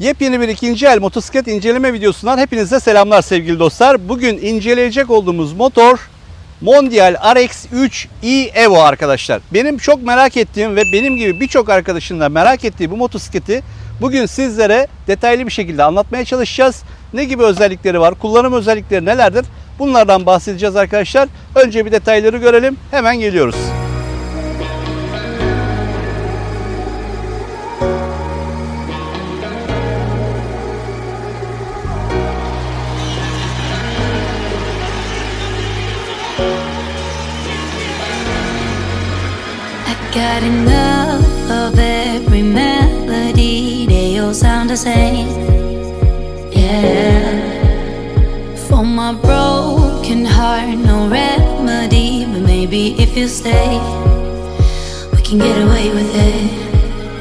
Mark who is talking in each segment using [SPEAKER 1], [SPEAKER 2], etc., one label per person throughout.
[SPEAKER 1] Yepyeni bir ikinci el motosiklet inceleme videosundan hepinize selamlar sevgili dostlar. Bugün inceleyecek olduğumuz motor Mondial RX3 e Evo arkadaşlar. Benim çok merak ettiğim ve benim gibi birçok arkadaşın da merak ettiği bu motosikleti bugün sizlere detaylı bir şekilde anlatmaya çalışacağız. Ne gibi özellikleri var, kullanım özellikleri nelerdir? Bunlardan bahsedeceğiz arkadaşlar. Önce bir detayları görelim. Hemen geliyoruz.
[SPEAKER 2] Got enough of every melody, they all sound the same. Yeah. For my broken heart, no remedy, but maybe if you stay, we can get away with it.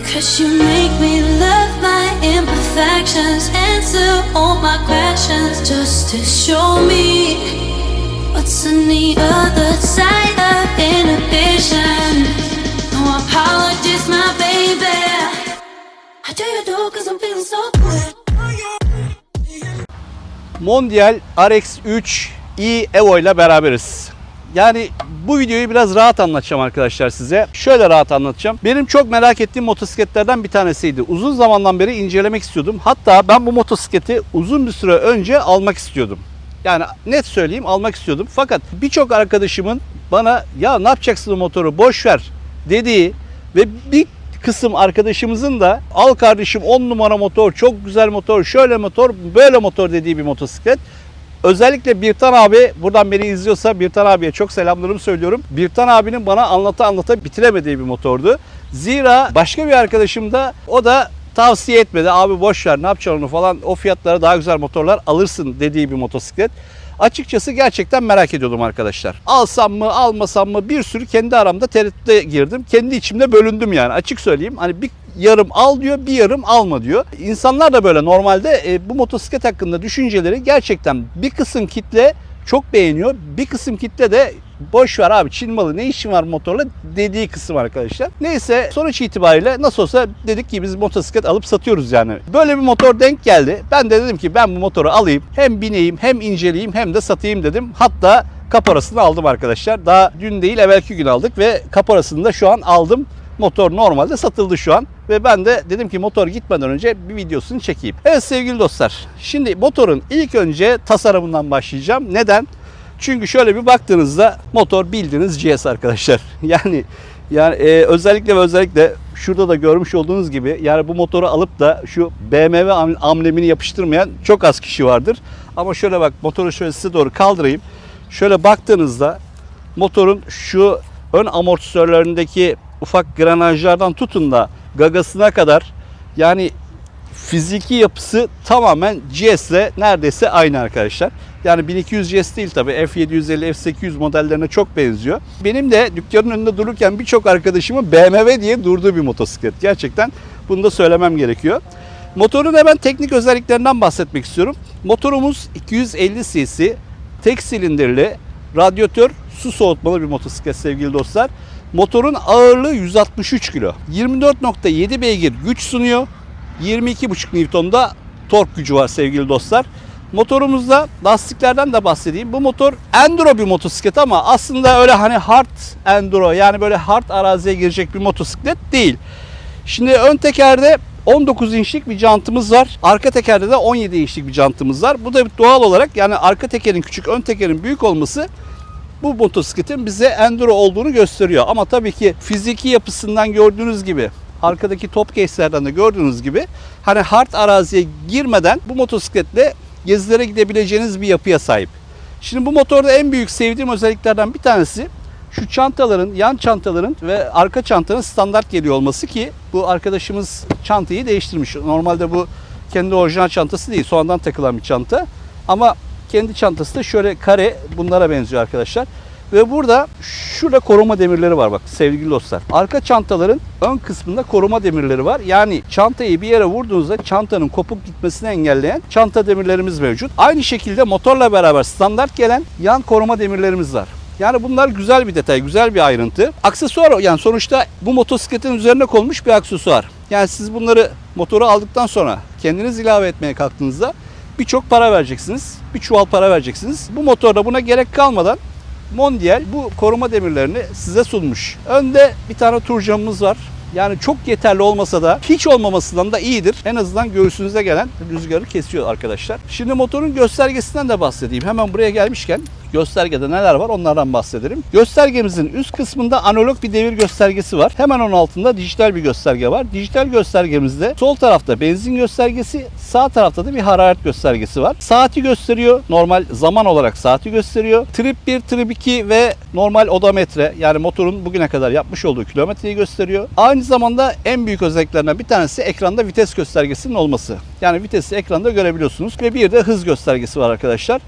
[SPEAKER 2] Cause you make me love my imperfections, answer all my questions, just to show me what's on the other side of
[SPEAKER 1] Mondial RX3 e Evo ile beraberiz. Yani bu videoyu biraz rahat anlatacağım arkadaşlar size. Şöyle rahat anlatacağım. Benim çok merak ettiğim motosikletlerden bir tanesiydi. Uzun zamandan beri incelemek istiyordum. Hatta ben bu motosikleti uzun bir süre önce almak istiyordum. Yani net söyleyeyim almak istiyordum. Fakat birçok arkadaşımın bana ya ne yapacaksın motoru boş ver dediği ve bir kısım arkadaşımızın da al kardeşim 10 numara motor, çok güzel motor, şöyle motor, böyle motor dediği bir motosiklet. Özellikle Birtan abi buradan beni izliyorsa Birtan abiye çok selamlarımı söylüyorum. Birtan abinin bana anlata anlata bitiremediği bir motordu. Zira başka bir arkadaşım da o da tavsiye etmedi. Abi boş ver ne yapacaksın onu falan o fiyatlara daha güzel motorlar alırsın dediği bir motosiklet. Açıkçası gerçekten merak ediyordum arkadaşlar. Alsam mı almasam mı bir sürü kendi aramda tereddüte girdim. Kendi içimde bölündüm yani açık söyleyeyim. Hani bir yarım al diyor bir yarım alma diyor. İnsanlar da böyle normalde e, bu motosiklet hakkında düşünceleri gerçekten bir kısım kitle çok beğeniyor. Bir kısım kitle de boş ver abi Çin malı ne işin var motorla dediği kısım arkadaşlar. Neyse sonuç itibariyle nasıl olsa dedik ki biz motosiklet alıp satıyoruz yani. Böyle bir motor denk geldi. Ben de dedim ki ben bu motoru alayım hem bineyim hem inceleyeyim hem de satayım dedim. Hatta kaporasını aldım arkadaşlar. Daha dün değil evvelki gün aldık ve kaporasını da şu an aldım. Motor normalde satıldı şu an ve ben de dedim ki motor gitmeden önce bir videosunu çekeyim. Evet sevgili dostlar şimdi motorun ilk önce tasarımından başlayacağım. Neden? Çünkü şöyle bir baktığınızda motor bildiğiniz GS arkadaşlar. Yani yani e, özellikle ve özellikle şurada da görmüş olduğunuz gibi yani bu motoru alıp da şu BMW am- amblemini yapıştırmayan çok az kişi vardır. Ama şöyle bak motoru şöyle size doğru kaldırayım. Şöyle baktığınızda motorun şu ön amortisörlerindeki ufak granajlardan tutun da gagasına kadar yani fiziki yapısı tamamen GS ile neredeyse aynı arkadaşlar. Yani 1200 GS değil tabi F750, F800 modellerine çok benziyor. Benim de dükkanın önünde dururken birçok arkadaşımın BMW diye durduğu bir motosiklet. Gerçekten bunu da söylemem gerekiyor. Motorun hemen teknik özelliklerinden bahsetmek istiyorum. Motorumuz 250 cc, tek silindirli, radyatör, su soğutmalı bir motosiklet sevgili dostlar. Motorun ağırlığı 163 kilo. 24.7 beygir güç sunuyor. 22.5 Newton'da tork gücü var sevgili dostlar. Motorumuzda lastiklerden de bahsedeyim. Bu motor enduro bir motosiklet ama aslında öyle hani hard enduro yani böyle hard araziye girecek bir motosiklet değil. Şimdi ön tekerde 19 inçlik bir jantımız var. Arka tekerde de 17 inçlik bir jantımız var. Bu da doğal olarak yani arka tekerin küçük, ön tekerin büyük olması bu motosikletin bize enduro olduğunu gösteriyor. Ama tabii ki fiziki yapısından gördüğünüz gibi arkadaki top case'lerden de gördüğünüz gibi hani hard araziye girmeden bu motosikletle gezilere gidebileceğiniz bir yapıya sahip. Şimdi bu motorda en büyük sevdiğim özelliklerden bir tanesi şu çantaların, yan çantaların ve arka çantanın standart geliyor olması ki bu arkadaşımız çantayı değiştirmiş. Normalde bu kendi orijinal çantası değil, sonradan takılan bir çanta. Ama kendi çantası da şöyle kare bunlara benziyor arkadaşlar. Ve burada şurada koruma demirleri var bak sevgili dostlar. Arka çantaların ön kısmında koruma demirleri var. Yani çantayı bir yere vurduğunuzda çantanın kopuk gitmesini engelleyen çanta demirlerimiz mevcut. Aynı şekilde motorla beraber standart gelen yan koruma demirlerimiz var. Yani bunlar güzel bir detay, güzel bir ayrıntı. Aksesuar yani sonuçta bu motosikletin üzerine konmuş bir aksesuar. Yani siz bunları motoru aldıktan sonra kendiniz ilave etmeye kalktığınızda birçok para vereceksiniz. Bir çuval para vereceksiniz. Bu motorda buna gerek kalmadan Mondial bu koruma demirlerini size sunmuş. Önde bir tane tur camımız var. Yani çok yeterli olmasa da hiç olmamasından da iyidir. En azından göğsünüze gelen rüzgarı kesiyor arkadaşlar. Şimdi motorun göstergesinden de bahsedeyim. Hemen buraya gelmişken göstergede neler var onlardan bahsederim. Göstergemizin üst kısmında analog bir devir göstergesi var. Hemen onun altında dijital bir gösterge var. Dijital göstergemizde sol tarafta benzin göstergesi, sağ tarafta da bir hararet göstergesi var. Saati gösteriyor. Normal zaman olarak saati gösteriyor. Trip 1, trip 2 ve normal odometre yani motorun bugüne kadar yapmış olduğu kilometreyi gösteriyor. Aynı zamanda en büyük özelliklerinden bir tanesi ekranda vites göstergesinin olması. Yani vitesi ekranda görebiliyorsunuz ve bir de hız göstergesi var arkadaşlar.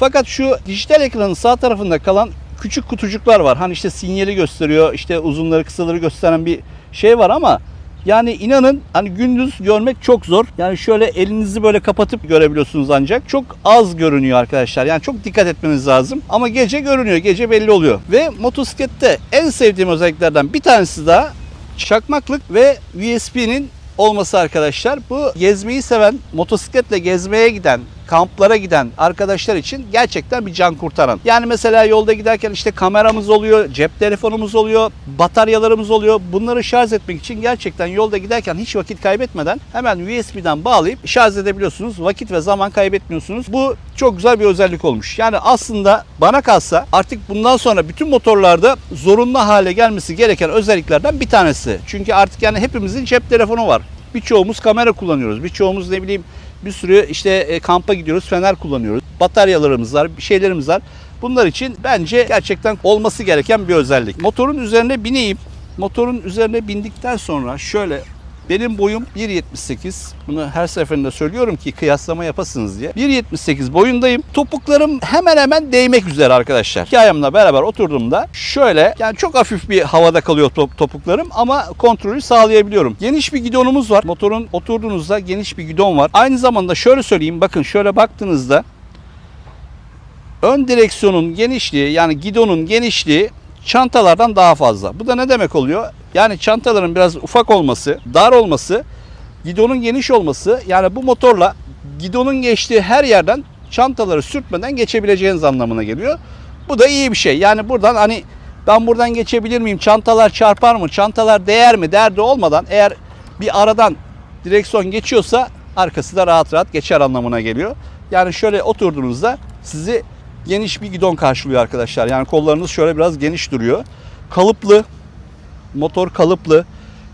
[SPEAKER 1] Fakat şu dijital ekranın sağ tarafında kalan küçük kutucuklar var. Hani işte sinyali gösteriyor, işte uzunları kısaları gösteren bir şey var ama yani inanın hani gündüz görmek çok zor. Yani şöyle elinizi böyle kapatıp görebiliyorsunuz ancak. Çok az görünüyor arkadaşlar. Yani çok dikkat etmeniz lazım. Ama gece görünüyor. Gece belli oluyor. Ve motosiklette en sevdiğim özelliklerden bir tanesi daha çakmaklık ve USB'nin olması arkadaşlar. Bu gezmeyi seven, motosikletle gezmeye giden, kamplara giden arkadaşlar için gerçekten bir can kurtaran. Yani mesela yolda giderken işte kameramız oluyor, cep telefonumuz oluyor, bataryalarımız oluyor. Bunları şarj etmek için gerçekten yolda giderken hiç vakit kaybetmeden hemen USB'den bağlayıp şarj edebiliyorsunuz. Vakit ve zaman kaybetmiyorsunuz. Bu çok güzel bir özellik olmuş. Yani aslında bana kalsa artık bundan sonra bütün motorlarda zorunlu hale gelmesi gereken özelliklerden bir tanesi. Çünkü artık yani hepimizin cep telefonu var. Birçoğumuz kamera kullanıyoruz. Birçoğumuz ne bileyim bir sürü işte e, kampa gidiyoruz, fener kullanıyoruz. Bataryalarımız var, şeylerimiz var. Bunlar için bence gerçekten olması gereken bir özellik. Motorun üzerine bineyim. Motorun üzerine bindikten sonra şöyle benim boyum 1.78. Bunu her seferinde söylüyorum ki kıyaslama yapasınız diye. 1.78 boyundayım. Topuklarım hemen hemen değmek üzere arkadaşlar. İki ayağımla beraber oturduğumda şöyle yani çok hafif bir havada kalıyor top- topuklarım ama kontrolü sağlayabiliyorum. Geniş bir gidonumuz var. Motorun oturduğunuzda geniş bir gidon var. Aynı zamanda şöyle söyleyeyim bakın şöyle baktığınızda ön direksiyonun genişliği yani gidonun genişliği çantalardan daha fazla. Bu da ne demek oluyor? Yani çantaların biraz ufak olması, dar olması, gidonun geniş olması yani bu motorla gidonun geçtiği her yerden çantaları sürtmeden geçebileceğiniz anlamına geliyor. Bu da iyi bir şey. Yani buradan hani ben buradan geçebilir miyim? Çantalar çarpar mı? Çantalar değer mi? Derdi olmadan eğer bir aradan direksiyon geçiyorsa arkası da rahat rahat geçer anlamına geliyor. Yani şöyle oturduğunuzda sizi geniş bir gidon karşılıyor arkadaşlar. Yani kollarınız şöyle biraz geniş duruyor. Kalıplı, motor kalıplı.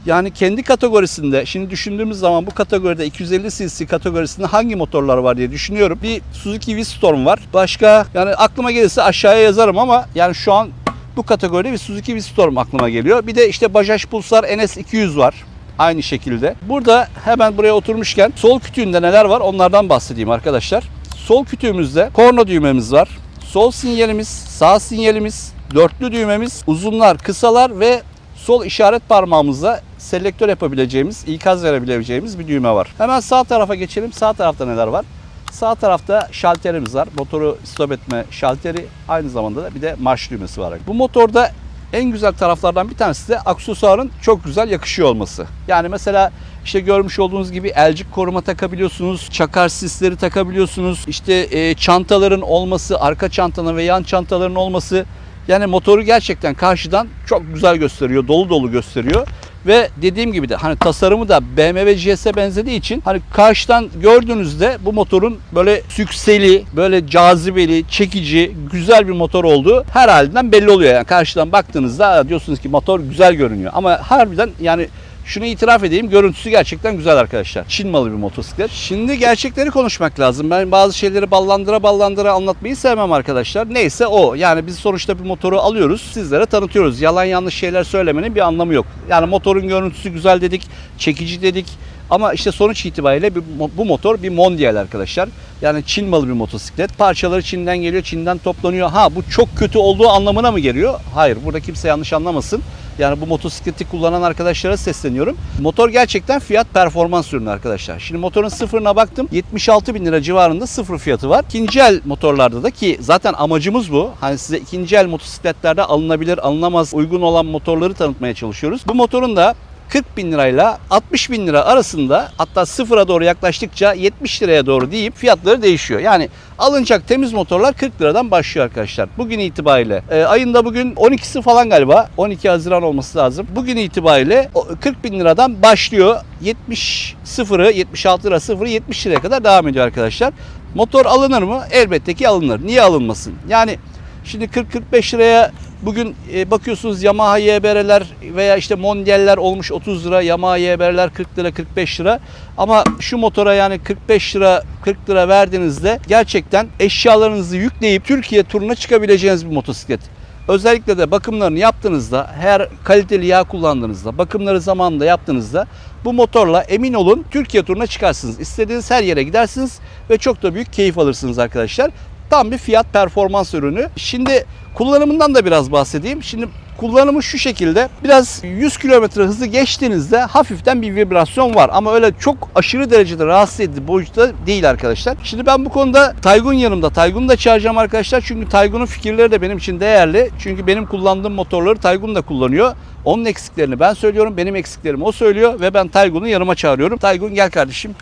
[SPEAKER 1] Yani kendi kategorisinde şimdi düşündüğümüz zaman bu kategoride 250 cc kategorisinde hangi motorlar var diye düşünüyorum. Bir Suzuki V-Storm var. Başka yani aklıma gelirse aşağıya yazarım ama yani şu an bu kategoride bir Suzuki V-Storm aklıma geliyor. Bir de işte Bajaj Pulsar NS200 var. Aynı şekilde. Burada hemen buraya oturmuşken sol kütüğünde neler var onlardan bahsedeyim arkadaşlar. Sol kütüğümüzde korna düğmemiz var. Sol sinyalimiz, sağ sinyalimiz, dörtlü düğmemiz, uzunlar, kısalar ve sol işaret parmağımızla selektör yapabileceğimiz, ikaz verebileceğimiz bir düğme var. Hemen sağ tarafa geçelim. Sağ tarafta neler var? Sağ tarafta şalterimiz var. Motoru stop etme şalteri aynı zamanda da bir de marş düğmesi var. Bu motorda en güzel taraflardan bir tanesi de aksesuarın çok güzel yakışıyor olması. Yani mesela işte görmüş olduğunuz gibi elcik koruma takabiliyorsunuz, çakar sisleri takabiliyorsunuz. İşte e, çantaların olması, arka çantanın ve yan çantaların olması yani motoru gerçekten karşıdan çok güzel gösteriyor, dolu dolu gösteriyor. Ve dediğim gibi de hani tasarımı da BMW GS'e benzediği için hani karşıdan gördüğünüzde bu motorun böyle sükseli, böyle cazibeli, çekici, güzel bir motor olduğu her halinden belli oluyor. Yani karşıdan baktığınızda diyorsunuz ki motor güzel görünüyor. Ama harbiden yani şunu itiraf edeyim görüntüsü gerçekten güzel arkadaşlar. Çin malı bir motosiklet. Şimdi gerçekleri konuşmak lazım. Ben bazı şeyleri ballandıra ballandıra anlatmayı sevmem arkadaşlar. Neyse o. Yani biz sonuçta bir motoru alıyoruz. Sizlere tanıtıyoruz. Yalan yanlış şeyler söylemenin bir anlamı yok. Yani motorun görüntüsü güzel dedik. Çekici dedik. Ama işte sonuç itibariyle bu motor bir mondial arkadaşlar. Yani Çin malı bir motosiklet. Parçaları Çin'den geliyor, Çin'den toplanıyor. Ha bu çok kötü olduğu anlamına mı geliyor? Hayır. Burada kimse yanlış anlamasın. Yani bu motosikleti kullanan arkadaşlara sesleniyorum. Motor gerçekten fiyat performans ürünü arkadaşlar. Şimdi motorun sıfırına baktım. 76 bin lira civarında sıfır fiyatı var. İkinci el motorlarda da ki zaten amacımız bu. Hani size ikinci el motosikletlerde alınabilir, alınamaz, uygun olan motorları tanıtmaya çalışıyoruz. Bu motorun da 40 bin lirayla 60 bin lira arasında hatta sıfıra doğru yaklaştıkça 70 liraya doğru deyip fiyatları değişiyor. Yani alınacak temiz motorlar 40 liradan başlıyor arkadaşlar. Bugün itibariyle e, ayında bugün 12'si falan galiba 12 Haziran olması lazım. Bugün itibariyle o 40 bin liradan başlıyor. 70 sıfırı 76 lira sıfırı 70 liraya kadar devam ediyor arkadaşlar. Motor alınır mı? Elbette ki alınır. Niye alınmasın? Yani şimdi 40-45 liraya bugün e, bakıyorsunuz Yamaha YBR'ler veya işte Mondial'ler olmuş 30 lira, Yamaha YBR'ler 40 lira, 45 lira. Ama şu motora yani 45 lira, 40 lira verdiğinizde gerçekten eşyalarınızı yükleyip Türkiye turuna çıkabileceğiniz bir motosiklet. Özellikle de bakımlarını yaptığınızda, her kaliteli yağ kullandığınızda, bakımları zamanında yaptığınızda bu motorla emin olun Türkiye turuna çıkarsınız. İstediğiniz her yere gidersiniz ve çok da büyük keyif alırsınız arkadaşlar. Tam bir fiyat performans ürünü. Şimdi kullanımından da biraz bahsedeyim. Şimdi kullanımı şu şekilde. Biraz 100 km hızı geçtiğinizde hafiften bir vibrasyon var. Ama öyle çok aşırı derecede rahatsız edici boyutta değil arkadaşlar. Şimdi ben bu konuda Taygun yanımda. Taygun'u da çağıracağım arkadaşlar. Çünkü Taygun'un fikirleri de benim için değerli. Çünkü benim kullandığım motorları Taygun da kullanıyor. Onun eksiklerini ben söylüyorum. Benim eksiklerimi o söylüyor. Ve ben Taygun'u yanıma çağırıyorum. Taygun gel kardeşim.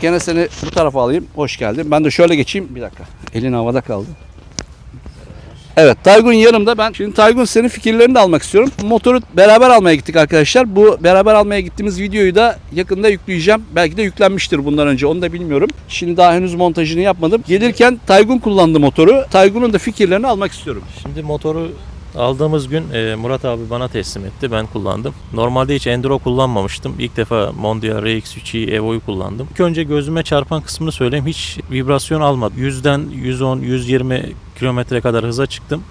[SPEAKER 1] Gene seni bu tarafa alayım. Hoş geldin. Ben de şöyle geçeyim. Bir dakika. Elin havada kaldı. Evet Taygun yanımda. Ben şimdi Taygun senin fikirlerini de almak istiyorum. Motoru beraber almaya gittik arkadaşlar. Bu beraber almaya gittiğimiz videoyu da yakında yükleyeceğim. Belki de yüklenmiştir bundan önce. Onu da bilmiyorum. Şimdi daha henüz montajını yapmadım. Gelirken Taygun kullandı motoru. Taygun'un da fikirlerini almak istiyorum.
[SPEAKER 3] Şimdi motoru aldığımız gün e, Murat abi bana teslim etti. Ben kullandım. Normalde hiç Enduro kullanmamıştım. İlk defa Mondial RX3i Evo'yu kullandım. İlk önce gözüme çarpan kısmını söyleyeyim. Hiç vibrasyon almadı. 100'den 110, 120 kilometre kadar hıza çıktım.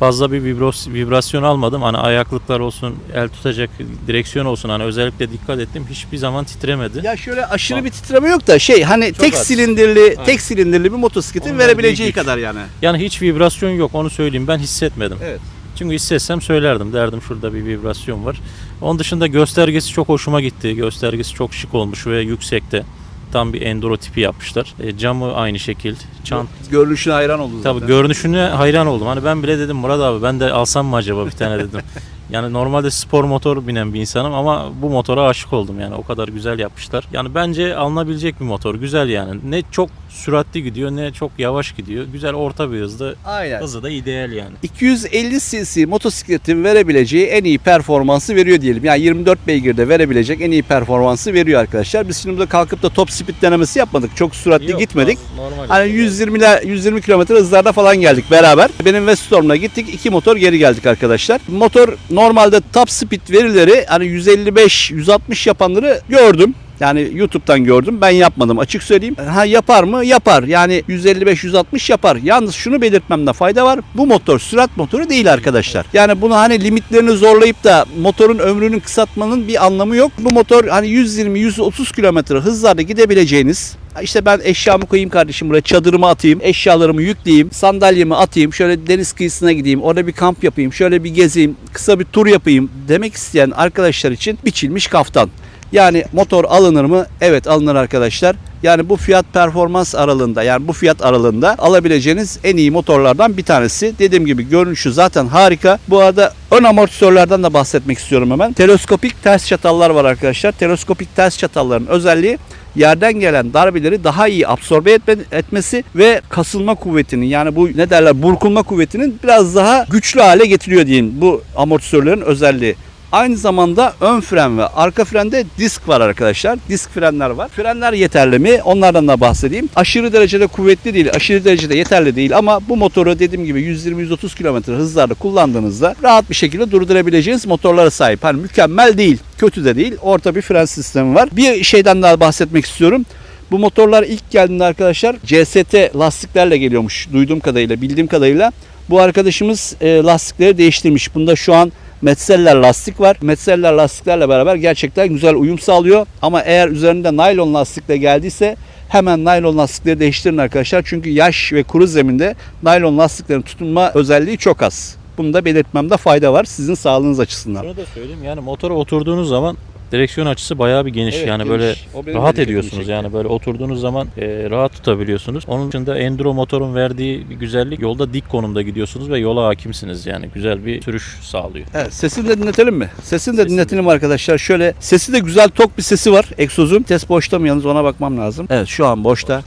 [SPEAKER 3] Fazla bir vibros, vibrasyon almadım. Hani ayaklıklar olsun, el tutacak direksiyon olsun. Hani özellikle dikkat ettim. Hiçbir zaman titremedi.
[SPEAKER 1] Ya şöyle aşırı bir titreme yok da şey hani
[SPEAKER 3] Çok
[SPEAKER 1] tek
[SPEAKER 3] az.
[SPEAKER 1] silindirli
[SPEAKER 3] Aynen.
[SPEAKER 1] tek silindirli bir motosikletin verebileceği kadar yani.
[SPEAKER 3] Yani hiç vibrasyon yok onu söyleyeyim. Ben hissetmedim.
[SPEAKER 1] Evet.
[SPEAKER 3] Çünkü hissetsem söylerdim. Derdim şurada bir vibrasyon var. Onun dışında göstergesi çok hoşuma gitti. Göstergesi çok şık olmuş ve yüksekte. Tam bir enduro tipi yapmışlar. E, camı aynı şekil. Çant
[SPEAKER 1] Görünüşüne hayran oldum zaten.
[SPEAKER 3] Tabii görünüşüne hayran oldum. Hani ben bile dedim Murat abi ben de alsam mı acaba bir tane dedim. Yani normalde spor motor binen bir insanım ama bu motora aşık oldum yani o kadar güzel yapmışlar. Yani bence alınabilecek bir motor. Güzel yani. Ne çok süratli gidiyor ne çok yavaş gidiyor. Güzel orta bir hızda.
[SPEAKER 1] Aynen.
[SPEAKER 3] Hızı da ideal yani.
[SPEAKER 1] 250 cc motosikletin verebileceği en iyi performansı veriyor diyelim. Yani 24 beygirde verebilecek en iyi performansı veriyor arkadaşlar. Biz şimdi burada kalkıp da top speed denemesi yapmadık. Çok süratli
[SPEAKER 3] Yok,
[SPEAKER 1] gitmedik.
[SPEAKER 3] Normal.
[SPEAKER 1] Hani 120 ile 120 km hızlarda falan geldik beraber. Benim Weststorm'la gittik. iki motor geri geldik arkadaşlar. Motor normalde top speed verileri hani 155 160 yapanları gördüm. Yani YouTube'dan gördüm. Ben yapmadım açık söyleyeyim. Ha yapar mı? Yapar. Yani 155-160 yapar. Yalnız şunu belirtmemde fayda var. Bu motor sürat motoru değil arkadaşlar. Yani bunu hani limitlerini zorlayıp da motorun ömrünün kısaltmanın bir anlamı yok. Bu motor hani 120-130 kilometre hızlarda gidebileceğiniz işte ben eşyamı koyayım kardeşim buraya çadırımı atayım, eşyalarımı yükleyeyim, sandalyemi atayım, şöyle deniz kıyısına gideyim, orada bir kamp yapayım, şöyle bir gezeyim, kısa bir tur yapayım demek isteyen arkadaşlar için biçilmiş kaftan. Yani motor alınır mı? Evet alınır arkadaşlar. Yani bu fiyat performans aralığında yani bu fiyat aralığında alabileceğiniz en iyi motorlardan bir tanesi. Dediğim gibi görünüşü zaten harika. Bu arada ön amortisörlerden de bahsetmek istiyorum hemen. Teleskopik ters çatallar var arkadaşlar. Teleskopik ters çatalların özelliği yerden gelen darbeleri daha iyi absorbe etme, etmesi ve kasılma kuvvetinin yani bu ne derler burkulma kuvvetinin biraz daha güçlü hale getiriyor diyeyim bu amortisörlerin özelliği. Aynı zamanda ön fren ve arka frende disk var arkadaşlar. Disk frenler var. Frenler yeterli mi? Onlardan da bahsedeyim. Aşırı derecede kuvvetli değil, aşırı derecede yeterli değil ama bu motoru dediğim gibi 120-130 km hızlarda kullandığınızda rahat bir şekilde durdurabileceğiniz motorlara sahip. Hani mükemmel değil, kötü de değil. Orta bir fren sistemi var. Bir şeyden daha bahsetmek istiyorum. Bu motorlar ilk geldiğinde arkadaşlar CST lastiklerle geliyormuş duyduğum kadarıyla, bildiğim kadarıyla. Bu arkadaşımız e, lastikleri değiştirmiş. Bunda şu an Metzeler lastik var. Metzeler lastiklerle beraber gerçekten güzel uyum sağlıyor. Ama eğer üzerinde naylon lastikle geldiyse hemen naylon lastikleri değiştirin arkadaşlar. Çünkü yaş ve kuru zeminde naylon lastiklerin tutunma özelliği çok az. Bunu da belirtmemde fayda var sizin sağlığınız açısından.
[SPEAKER 3] Şunu da söyleyeyim yani motora oturduğunuz zaman Direksiyon açısı bayağı bir geniş.
[SPEAKER 1] Evet,
[SPEAKER 3] yani
[SPEAKER 1] geniş.
[SPEAKER 3] böyle rahat ediyorsunuz. Yani böyle oturduğunuz zaman e, rahat tutabiliyorsunuz. Onun dışında enduro motorun verdiği bir güzellik yolda dik konumda gidiyorsunuz ve yola hakimsiniz. Yani güzel bir sürüş sağlıyor.
[SPEAKER 1] Evet, sesini de dinletelim mi? Sesini de dinletelim arkadaşlar. Şöyle sesi de güzel tok bir sesi var egzozun. Test boşta mı yalnız ona bakmam lazım. Evet şu an boşta.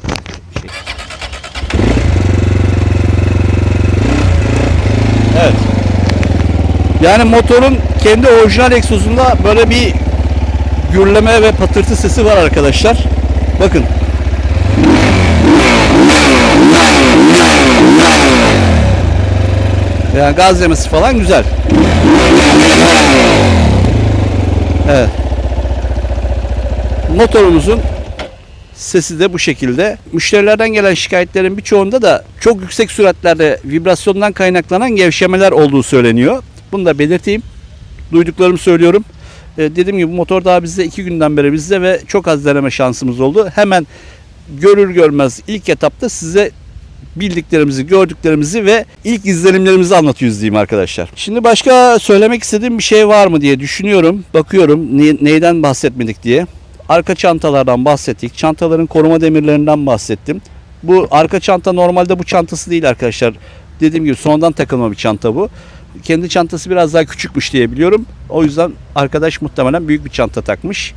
[SPEAKER 1] Evet. Yani motorun kendi orijinal egzozunda böyle bir gürleme ve patırtı sesi var arkadaşlar. Bakın. Yani gaz yemesi falan güzel. Evet. Motorumuzun sesi de bu şekilde. Müşterilerden gelen şikayetlerin birçoğunda da çok yüksek süratlerde vibrasyondan kaynaklanan gevşemeler olduğu söyleniyor. Bunu da belirteyim. Duyduklarımı söylüyorum. Ee, dediğim gibi motor daha bizde iki günden beri bizde ve çok az deneme şansımız oldu. Hemen görür görmez ilk etapta size bildiklerimizi, gördüklerimizi ve ilk izlenimlerimizi anlatıyoruz diyeyim arkadaşlar. Şimdi başka söylemek istediğim bir şey var mı diye düşünüyorum. Bakıyorum ne- neyden bahsetmedik diye. Arka çantalardan bahsettik. Çantaların koruma demirlerinden bahsettim. Bu arka çanta normalde bu çantası değil arkadaşlar. Dediğim gibi sonradan takılma bir çanta bu. Kendi çantası biraz daha küçükmüş diye biliyorum. O yüzden arkadaş muhtemelen büyük bir çanta takmış.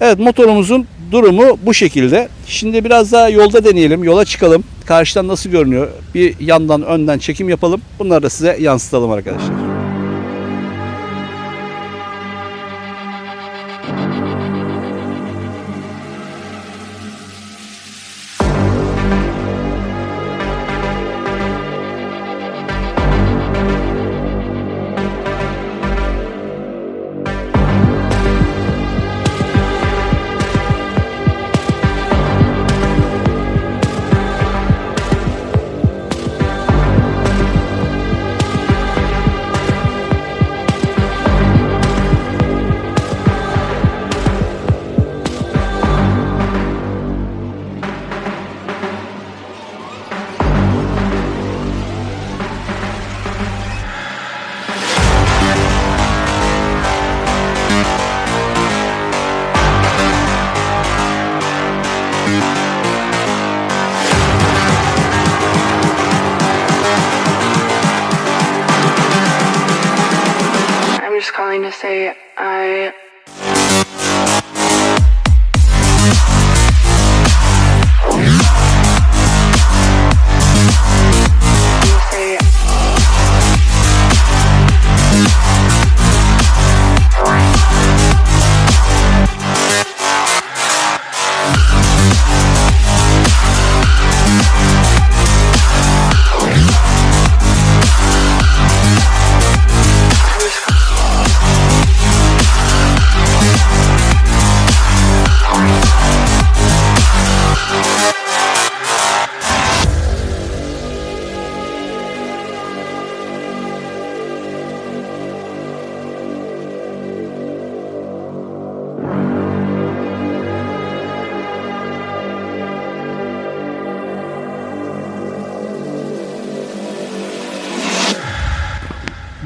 [SPEAKER 1] Evet motorumuzun durumu bu şekilde. Şimdi biraz daha yolda deneyelim. Yola çıkalım. Karşıdan nasıl görünüyor? Bir yandan önden çekim yapalım. Bunları da size yansıtalım arkadaşlar.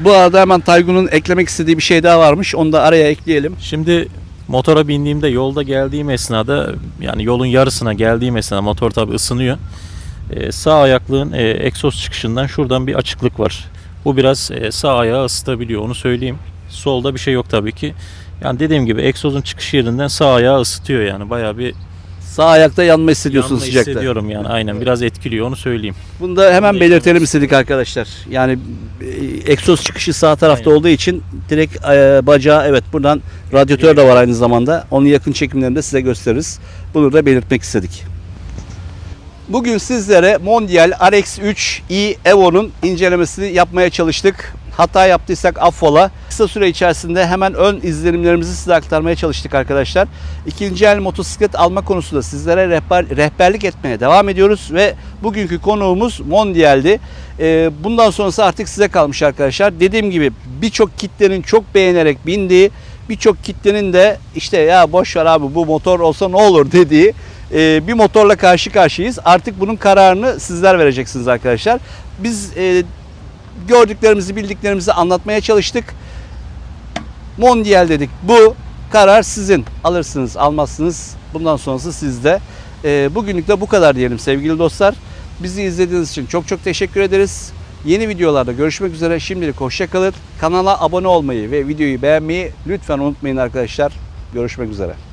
[SPEAKER 1] Bu arada hemen Taygun'un eklemek istediği bir şey daha varmış. Onu da araya ekleyelim.
[SPEAKER 3] Şimdi motora bindiğimde yolda geldiğim esnada yani yolun yarısına geldiğim esnada motor tabi ısınıyor. Ee, sağ ayaklığın e, egzoz çıkışından şuradan bir açıklık var. Bu biraz e, sağ ayağı ısıtabiliyor onu söyleyeyim. Solda bir şey yok tabii ki. Yani dediğim gibi egzozun çıkış yerinden sağ ayağı ısıtıyor yani bayağı bir
[SPEAKER 1] Sağ ayakta yanma hissediyorsun
[SPEAKER 3] yanma
[SPEAKER 1] sıcakta.
[SPEAKER 3] hissediyorum yani aynen biraz etkiliyor onu söyleyeyim.
[SPEAKER 1] Bunu da hemen
[SPEAKER 3] Bunu
[SPEAKER 1] belirtelim istedik arkadaşlar. Yani egzoz çıkışı sağ tarafta
[SPEAKER 3] Aynen.
[SPEAKER 1] olduğu için direkt e, bacağı evet buradan radyatör de var aynı zamanda. Onu yakın çekimlerinde size gösteririz. Bunu da belirtmek istedik. Bugün sizlere Mondial RX3i Evo'nun incelemesini yapmaya çalıştık. Hata yaptıysak affola. Kısa süre içerisinde hemen ön izlenimlerimizi size aktarmaya çalıştık arkadaşlar. İkinci el motosiklet alma konusunda sizlere rehber, rehberlik etmeye devam ediyoruz ve bugünkü konuğumuz Mondial'di. Ee, bundan sonrası artık size kalmış arkadaşlar. Dediğim gibi birçok kitlenin çok beğenerek bindiği, birçok kitlenin de işte ya boş ver abi bu motor olsa ne olur dediği e, bir motorla karşı karşıyayız. Artık bunun kararını sizler vereceksiniz arkadaşlar. Biz e, gördüklerimizi, bildiklerimizi anlatmaya çalıştık. Mondial dedik bu. karar sizin. Alırsınız, almazsınız. Bundan sonrası sizde. Ee, bugünlük de bu kadar diyelim sevgili dostlar. Bizi izlediğiniz için çok çok teşekkür ederiz. Yeni videolarda görüşmek üzere. Şimdilik hoşçakalın. Kanala abone olmayı ve videoyu beğenmeyi lütfen unutmayın arkadaşlar. Görüşmek üzere.